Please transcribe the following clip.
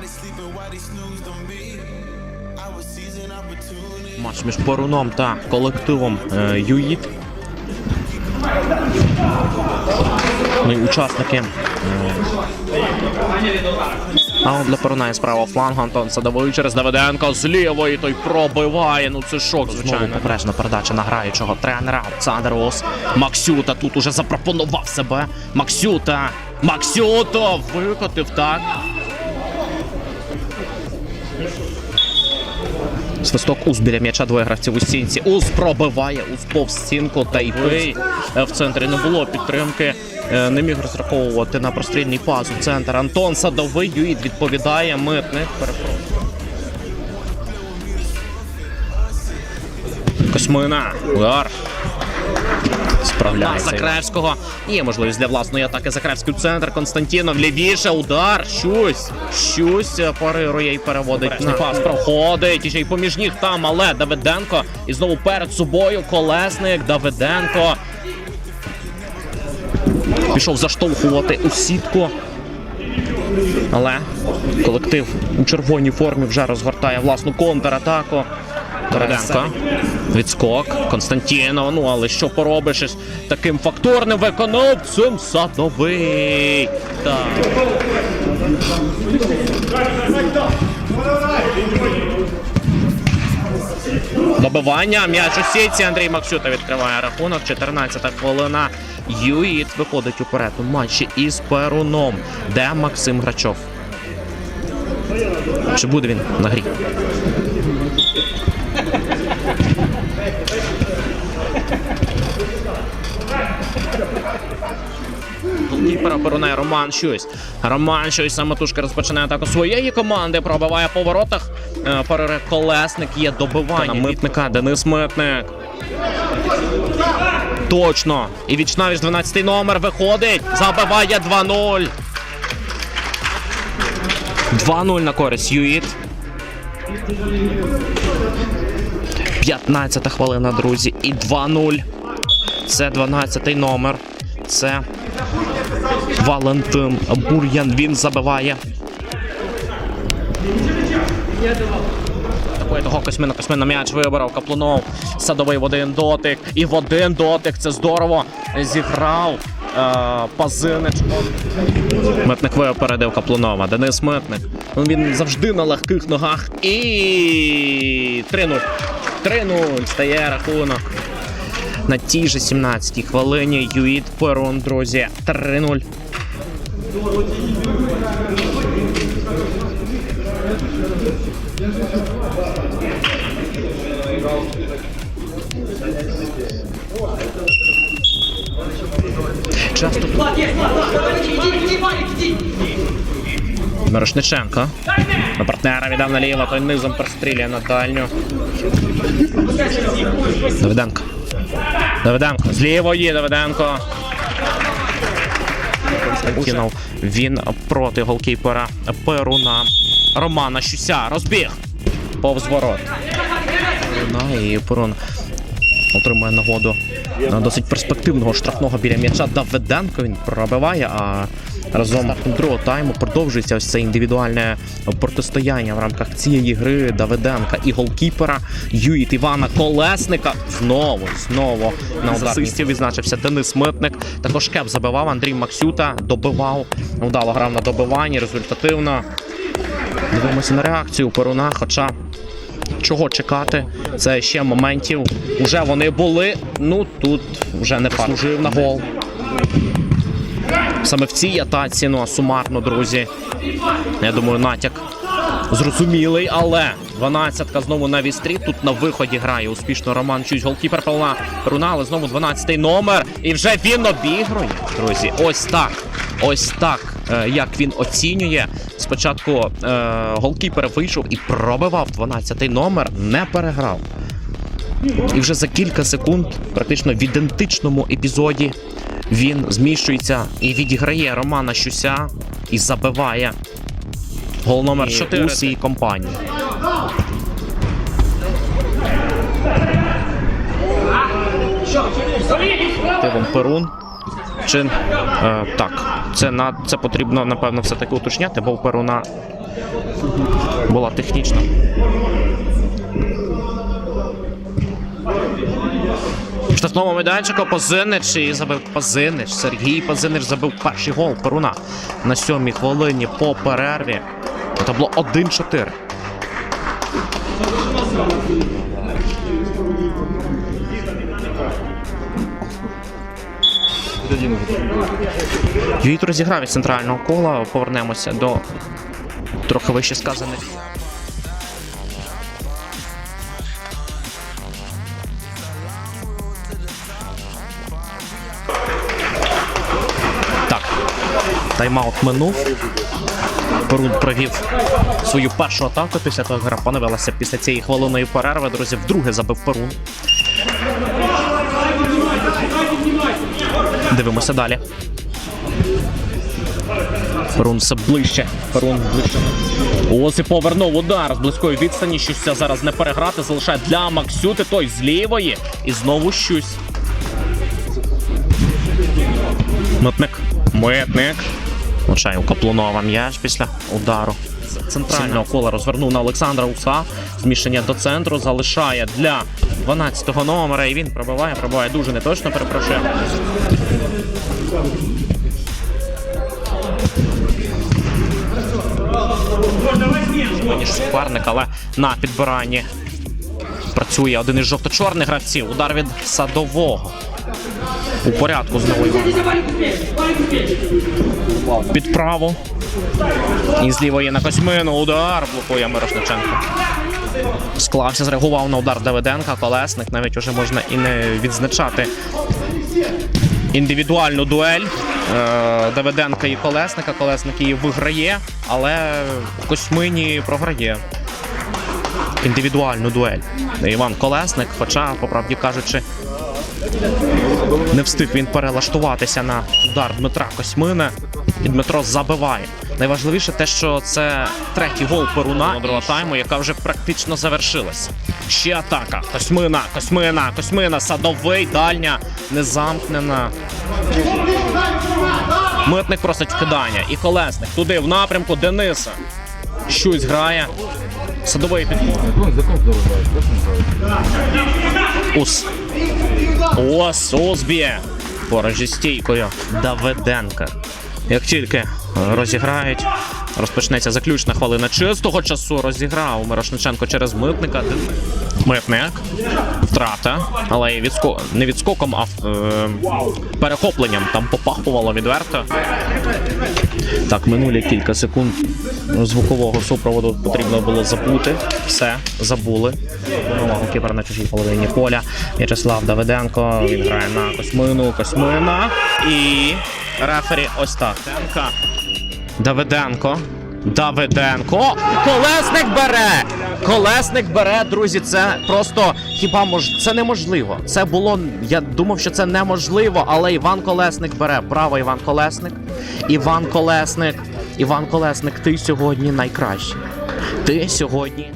they sleeping, why they snoozed on me? I was seizing opportunity. Матч між Перуном та колективом е, ЮІТ. Ну і учасники. е, А от для Перуна є справа флангу Антон Садовий через Давиденко з лівої той пробиває. Ну це шок, звичайно. Попережна передача на граючого тренера Олександр Ос. Максюта тут уже запропонував себе. Максюта! Максюто! Викотив так. Свисток Уз біля м'яча двоє гравців у стінці. Уз пробиває Уз повз стінку та й. Е, В центрі не було підтримки. Е, Не міг розраховувати на прострільний пас у центр. Антон Садовий Юїд відповідає. Митник. Перепрошую. Космина. Удар. Справляється. Закревського. Є можливість для власної атаки. Закревський у центр. Константінов лівіше. Удар. Щось. Щось парирує і переводить. на пас проходить. І ще й поміж ніг там, але Давиденко. І знову перед собою. Колесник. Давиденко. Пішов заштовхувати у сітку. Але колектив у червоній формі вже розгортає власну контратаку. Давиденко. Відскок. Константінов. Ну але що поробиш із таким факторним виконавцем садовий. Так. Добивання. М'яч у сітці. Андрій Максюта відкриває рахунок. 14-та хвилина. Юїт виходить уперед у матчі із Перуном. Де Максим Грачов? Чи буде він на грі? Голкіпера Перуне Роман Щось. Роман Щось самотужки розпочинає атаку своєї команди. Пробиває по воротах. Е, Перере колесник є добивання. Митника Денис Митник. Точно. І вічнавіч 12-й номер виходить. Забиває 2-0. 2-0 на користь Юїт. 15 хвилина, друзі. І 2-0. Це 12-й номер. Це Валентин Бур'ян. Він забиває. Такої того Космина Космина м'яч вибрав Каплунов. Садовий в один дотик. І в один дотик. Це здорово. Зіграв. Е, Пазинич. Митник випередив Каплунова. Денис Митник. Він завжди на легких ногах. І 3-0. 3-0 стає рахунок. На тій же 17-й хвилині Юїд Перун, друзі. 3-0. Часто Мирошниченко. На партнера віддав наліво, той низом прострілює на дальню. Давиденко. Давиденко. З лівої Давиденко. Кинув Він проти голкіпера Перуна. Романа Щуся. Розбіг. Повз ворот. Перуна і Перун отримує нагоду досить перспективного штрафного біля м'яча. Давиденко він пробиває, а разом другого тайму продовжується ось це індивідуальне протистояння в рамках цієї гри Давиденка і голкіпера Юїт Івана Колесника. Знову, знову на асистів відзначився Денис Митник. Також кеп забивав Андрій Максюта, добивав. Вдало грав на добиванні, результативно. Дивимося на реакцію Перуна, хоча чого чекати. Це ще моментів. Уже вони були. Ну тут вже не служив на гол. Саме в цій атаці, ну а сумарно, друзі. Я думаю, натяк зрозумілий, але 12-ка знову на вістрі. Тут на виході грає успішно Роман Чусь, голкіпер Павла Руна, але знову 12-й номер. І вже він обігрує, друзі. Ось так. Ось так, е, як він оцінює. Спочатку е, голкіпер вийшов і пробивав 12-й номер, не переграв. І вже за кілька секунд, практично в ідентичному епізоді, він зміщується і відіграє Романа Щуся і забиває гол номер 4 усієї компанії. Тивом Перун. Чи е, так, це на це потрібно напевно все-таки уточняти, бо у Перуна була технічна. В штрафному майданчику Позинич і забив Позинич. Сергій Позинич забив перший гол Перуна на сьомій хвилині по перерві. Це було 1-4. Вітер зіграв із центрального кола. Повернемося до трохи вище сказаних. Тайм-аут минув. Перун провів свою першу атаку після того, гра понавилася після цієї хвилиної перерви. Друзі, вдруге забив Перун. Дивимося далі. Перун все ближче. Перун ближче. Ось і повернув удар з близької відстані. Щось зараз не переграти. Залишає для Максюти. Той з лівої. І знову щось. Митник. Митник. Влучає у Каплунова м'яч після удару. Центрального кола розвернув на Олександра Уса. Зміщення до центру залишає для 12-го номера. І він пробиває, пробиває дуже неточно, перепрошую. ніж суперник, але на підбиранні працює один із жовто-чорних гравців. Удар від садового. У порядку знову Іван. Під праву. І з лівої на Косьмину. Удар блокує Мирошниченко. Склався, зреагував на удар Давиденка. Колесник навіть уже можна і не відзначати індивідуальну дуель е, Давиденка і Колесника. Колесник її виграє, але Косьмині програє. Індивідуальну дуель. Іван Колесник, хоча, по правді кажучи, не встиг він перелаштуватися на удар Дмитра Косьмина. І Дмитро забиває. Найважливіше те, що це третій гол Перуна другого тайму, яка вже практично завершилась. Ще атака. Косьмина, Косьмина, Косьмина, садовий, дальня, незамкнена. Митник просить вкидання. І колесник туди в напрямку Дениса. Щось грає. Садовий підходить. Ус. Ос, ос б'є. Поруч зі стійкою Давиденка. Як тільки розіграють, розпочнеться заключна хвилина чистого часу. Розіграв Мирошниченко через митника. Митник. Втрата. Але відско... не відскоком, а е... перехопленням. Там попахувало відверто. Так, минулі кілька секунд звукового супроводу потрібно було забути. Все, забули. Нового кіпер на чужій половині поля. В'ячеслав Давиденко. Він грає на Косьмину. Косьмина. І рефері ось так. Давиденко. Давиденко. О! Колесник бере! Колесник бере, друзі. Це просто хіба мож... це неможливо. Це було. Я думав, що це неможливо, але Іван Колесник бере. Браво, Іван Колесник. Іван Колесник. Іван Колесник, ти сьогодні найкращий. Ти сьогодні.